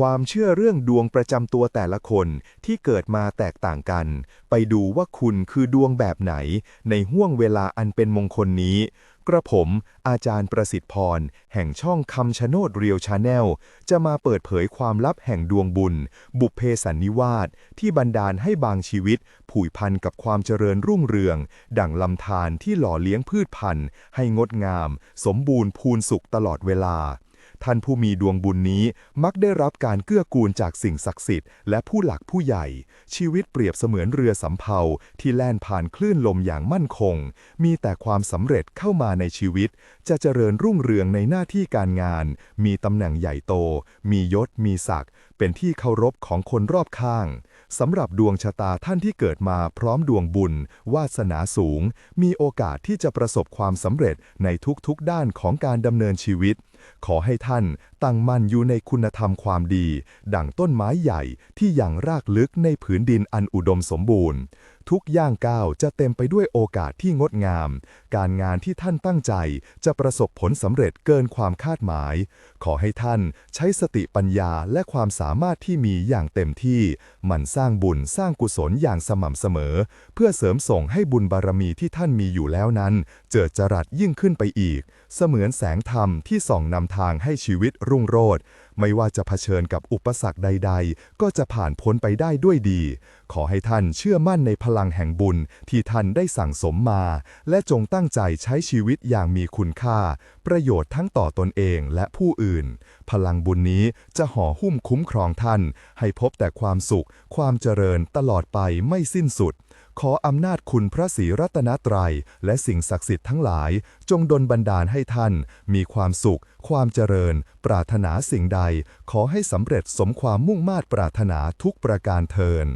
ความเชื่อเรื่องดวงประจำตัวแต่ละคนที่เกิดมาแตกต่างกัน ไปดูว่าคุณคือดวงแบบไหน ในห่วงเวลาอันเป็นมงคลนี้ กระผม อาจารย์ประสิทธิ์พร แห่งช่องคำชะโนดเรียวชาแนล จะมาเปิดเผยความลับแห่งดวงบุญ บุพเพสันนิวาสที่บันดาลให้บางชีวิตผุยพันกับความเจริญรุ่งเรือง ดั่งลำธารที่หล่อเลี้ยงพืชพันธุ์ ให้งดงาม สมบูรณ์พูนสุขตลอดเวลา ท่านผู้มีดวงบุญนี้มักได้รับการเกื้อกูลจากสิ่งศักดิ์สิทธิ์และผู้หลักผู้ใหญ่ ชีวิตเปรียบเสมือนเรือสำเภาที่แล่นผ่านคลื่นลมอย่างมั่นคง มีแต่ความสำเร็จเข้ามาในชีวิต จะเจริญรุ่งเรืองในหน้าที่การงาน มีตำแหน่งใหญ่โต มียศ มีศักดิ์เป็นที่เคารพของคนรอบข้างสำหรับดวงชะตาท่านที่เกิดมาพร้อมดวงบุญ วาสนาสูง มีโอกาสที่จะประสบความสำเร็จในทุกๆด้านของการดำเนินชีวิต ขอให้ท่านตั้งมั่นอยู่ในคุณธรรมความดี ดั่งต้นไม้ใหญ่ที่ยังรากลึกในผืนดินอันอุดมสมบูรณ์ ทุกย่างก้าวจะเต็มไปด้วยโอกาสที่งดงาม การงานที่ท่านตั้งใจจะประสบผลสำเร็จเกินความคาดหมาย ขอให้ท่านใช้สติปัญญาและความสามารถที่มีอย่างเต็มที่ มันสร้างบุญสร้างกุศลอย่างสม่ำเสมอ เพื่อเสริมส่งให้บุญบารมีที่ท่านมีอยู่แล้วนั้น เจิดจรัสยิ่งขึ้นไปอีก เสมือนแสงธรรมที่ส่องนำทางให้ชีวิตรุ่งโรจน์ไม่ว่าจะเผชิญกับอุปสรรคใด ๆ ก็จะผ่านพ้นไปได้ด้วยดี ขอให้ท่านเชื่อมั่นในพลังลังแห่งบุญที่ท่านได้สั่งสมมา และจงตั้งใจใช้ชีวิตอย่างมีคุณค่า ประโยชน์ทั้งต่อตนเองและผู้อื่น พลังบุญนี้จะห่อหุ้มคุ้มครองท่าน ให้พบแต่ความสุข ความเจริญตลอดไปไม่สิ้นสุด ขออำนาจคุณพระศรีรัตนตรัย และสิ่งศักดิ์สิทธิ์ทั้งหลาย จงดลบันดาลให้ท่าน มีความสุข ความเจริญ ปรารถนาสิ่งใด ขอให้สำเร็จสมความมุ่งมา่ปรารถนาทุกประการเทิน